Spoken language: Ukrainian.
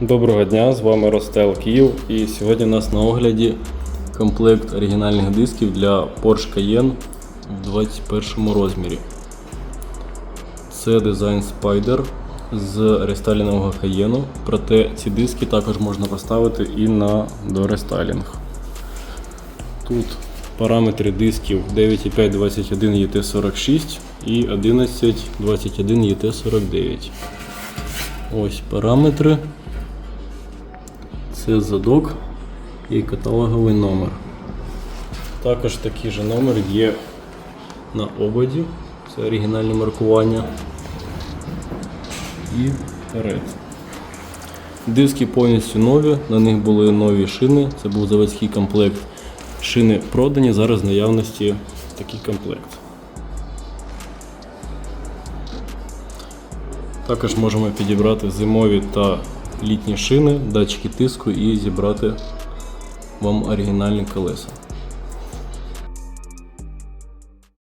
Доброго дня, з вами Ростел Київ. І сьогодні у нас на огляді комплект оригінальних дисків для Porsche Cayenne в 21 розмірі. Це дизайн Spider з рестайлінгового Cayenne, проте ці диски також можна поставити і на дорестайлінг. Тут параметри дисків 9,5 21 ET46 і 11 21 ET49. Ось параметри. Це задок і каталоговий номер. Також такий же номер є на ободі. Це оригінальне маркування. І вперед. Диски повністю нові, на них були нові шини. Це був заводський комплект. Шини продані, зараз в наявності такий комплект. Також можемо підібрати зимові та літні шини, датчики тиску і зібрати вам оригінальні колеса.